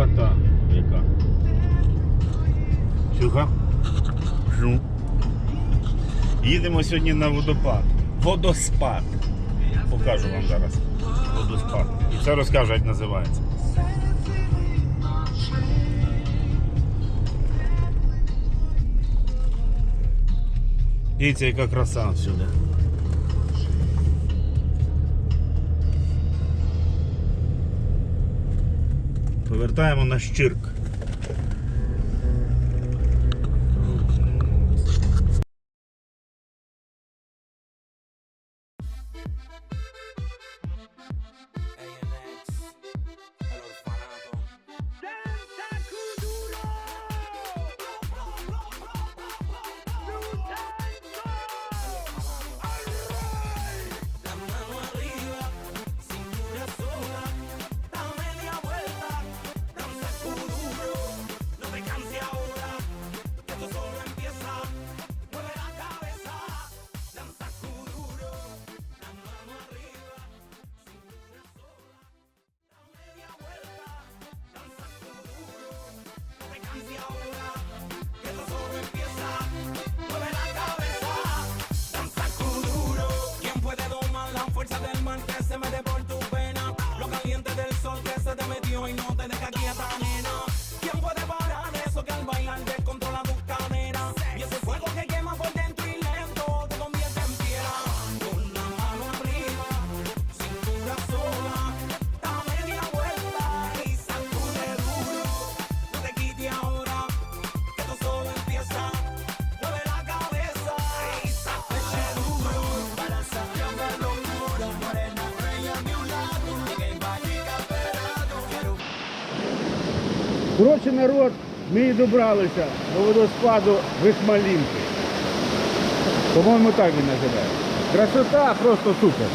кота. Яка? Чуха? Жу. Їдемо сьогодні на водопад. Водоспад. Покажу вам зараз. Водоспад. І це розкажу, як називається. Дивіться, яка краса всюди. Повертаємо на щирк. los del sol que se te metió y no te deja quieta ni Коротше, народ, ми і добралися до водоспаду Вихмалінки. По-моєму, так він називає. Красота просто супер.